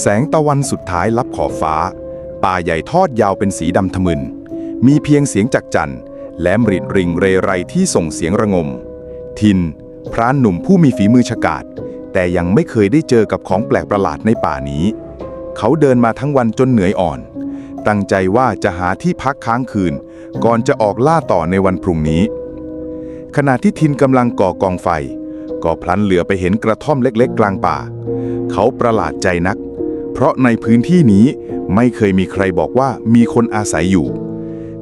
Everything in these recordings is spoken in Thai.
แสงตะวันสุดท้ายลับขอบฟ้า ป่าใหญ่ทอดยาวเป็นสีดำทะมึน มีเพียงเสียงจักจั่นและมริดริงเรไรที่ส่งเสียงระงม ทิน พรานหนุ่มผู้มีฝีมือฉกาจแต่ยังไม่เคยได้เจอกับของแปลกประหลาดในป่านี้ เขาเดินมาทั้งวันจนเหนื่อยอ่อน ตั้งใจว่าจะหาที่พักค้างคืน ก่อนจะออกล่าต่อในวันพรุ่งนี้ ขณะที่ทินกำลังก่อกองไฟ ก็พลันเหลือไปเห็นกระท่อมเล็กๆ กลางป่า เขาประหลาดใจนัก เพราะในพื้นที่นี้ไม่เคยมีใครบอกว่ามีคนอาศัยอยู่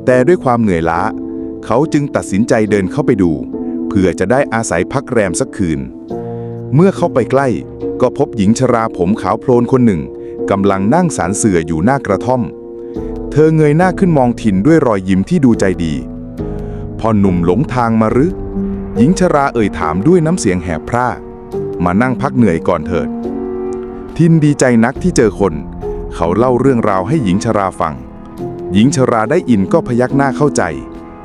แต่ด้วยความเหนื่อยล้า เขาจึงตัดสินใจเดินเข้าไปดู เพื่อจะได้อาศัยพักแรมสักคืน เมื่อเข้าไปใกล้ก็พบหญิงชราผมขาวโพลนคนหนึ่งกำลังนั่งสารเสื่ออยู่หน้ากระท่อม เธอเงยหน้าขึ้นมองทินด้วยรอยยิ้มที่ดูใจดี พอหนุ่มหลงทางมาหรือ หญิงชราเอ่ยถามด้วยน้ำเสียงแหบพร่า มานั่งพักเหนื่อยก่อนเถิด ทินดีใจนักที่เจอคน เขาเล่าเรื่องราวให้หญิงชราฟัง หญิงชราได้ยินก็พยักหน้าเข้าใจ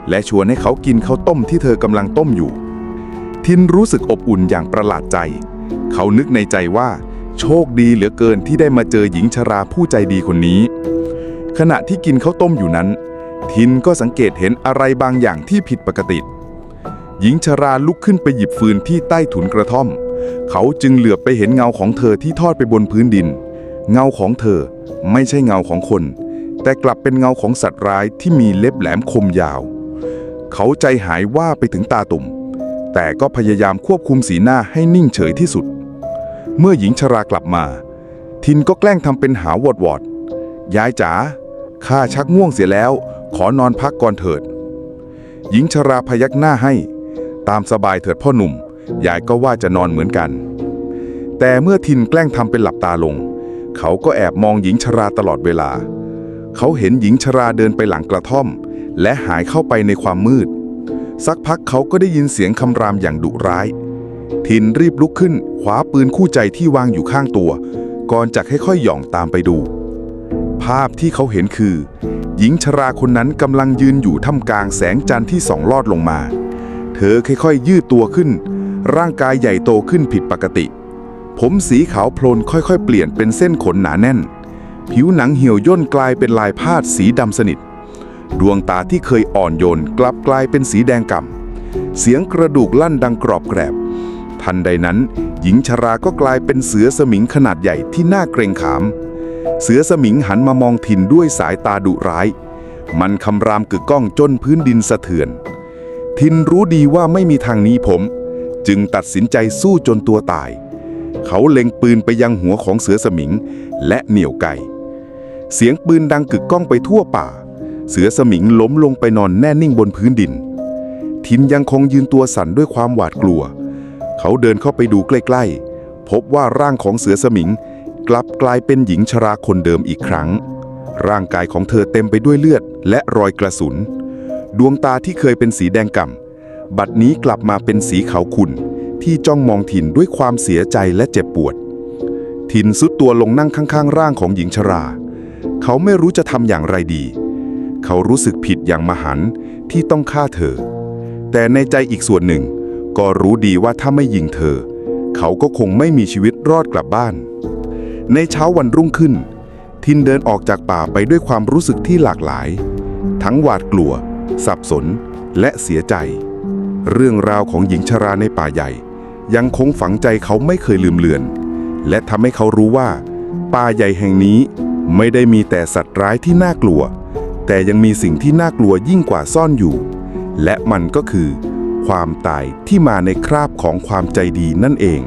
และชวนให้เขากินข้าวต้มที่เธอกำลังต้มอยู่ ทินรู้สึกอบอุ่นอย่างประหลาดใจ เขานึกในใจว่า โชคดีเหลือเกินที่ได้มาเจอหญิงชราผู้ใจดีคนนี้ ขณะที่กินข้าวต้มอยู่นั้น ทินก็สังเกตเห็นอะไรบางอย่างที่ผิดปกติ หญิงชราลุกขึ้นไปหยิบฟืนที่ใต้ถุนกระท่อม เขาจึงเหลือบไปเห็นเงาของเธอที่ทอดไปบนพื้นดิน เงาของเธอไม่ใช่เงาของคน แต่กลับเป็นเงาของสัตว์ร้ายที่มีเล็บแหลมคมยาว เขาใจหายว่าไปถึงตาตุ่ม แต่ก็พยายามควบคุมสีหน้าให้นิ่งเฉยที่สุด เมื่อหญิงชรากลับมา ทินก็แกล้งทำเป็นหาวอดวอดยายจ๋าข้าชักง่วงเสียแล้ว ขอนอนพักก่อนเถิด หญิงชราพยักหน้าให้ ตามสบายเถิดพ่อหนุ่ม ยายก็ว่าจะนอนเหมือนกัน แต่เมื่อทินแกล้งทำเป็นหลับตาลง เขาก็แอบมองหญิงชราตลอดเวลา เขาเห็นหญิงชราเดินไปหลังกระท่อม และหายเข้าไปในความมืด สักพักเขาก็ได้ยินเสียงคำรามอย่างดุร้าย ทินรีบลุกขึ้นคว้าปืนคู่ใจที่วางอยู่ข้างตัว ก่อนจะค่อยๆหย่องตามไปดู ภาพที่เขาเห็นคือ หญิงชราคนนั้นกำลังยืนอยู่ท่ามกลางแสงจันทร์ที่ส่องลอดลงมา เธอค่อยๆยืดตัวขึ้น ร่างกายใหญ่โตขึ้นผิดปกติ ผมสีขาวโพลนค่อยๆ เปลี่ยนเป็นเส้นขนหนาแน่น ผิวหนังเหี่ยวย่นกลายเป็นลายพาดสีดำสนิท ดวงตาที่เคยอ่อนโยนกลับกลายเป็นสีแดงก่ำเสียงกระดูกลั่นดังกรอบแกรบ ทันใดนั้น หญิงชราก็กลายเป็นเสือสมิงขนาดใหญ่ที่น่าเกรงขาม เสือสมิงหันมามองทินด้วยสายตาดุร้าย มันคำรามกึกก้องจนพื้นดินสะเทือน ทินรู้ดีว่าไม่มีทางหนี้ผม จึงตัดสินใจสู้จนตัวตาย เขาเล็งปืนไปยังหัวของเสือสมิง และเหนี่ยวไก่เสียงปืนดังกึกก้องไปทั่วป่า เสือสมิงล้มลงไปนอนแน่นิ่งบนพื้นดิน ทินยังคงยืนตัวสั่นด้วยความหวาดกลัว เขาเดินเข้าไปดูใกล้ๆ พบว่าร่างของเสือสมิง กลับกลายเป็นหญิงชราคนเดิมอีกครั้ง ร่างกายของเธอเต็มไปด้วยเลือดและรอยกระสุน ดวงตาที่เคยเป็นสีแดงก่ำ บัดนี้กลับมาเป็นสีขาวขุ่นที่จ้องมองทินด้วยความเสียใจและเจ็บปวดทินสุดตัวลงนั่งข้างๆ ร่างของหญิงชรา เขาไม่รู้จะทำอย่างไรดี เขารู้สึกผิดอย่างมหันที่ต้องฆ่าเธอ แต่ในใจอีกส่วนหนึ่ง ก็รู้ดีว่าถ้าไม่ยิงเธอ เขาก็คงไม่มีชีวิตรอดกลับบ้าน ในเช้าวันรุ่งขึ้น ทินเดินออกจากป่าไปด้วยความรู้สึกที่หลากหลาย ทั้งหวาดกลัว สับสน และเสียใจ เรื่องราวของหญิงชราในป่าใหญ่ ยังคงฝังใจเขาไม่เคยลืมเลือน และทำให้เขารู้ว่า ป่าใหญ่แห่งนี้ไม่ได้มีแต่สัตว์ร้ายที่น่ากลัว แต่ยังมีสิ่งที่น่ากลัวยิ่งกว่าซ่อนอยู่ และมันก็คือ ความตายที่มาในคราบของความใจดีนั่นเอง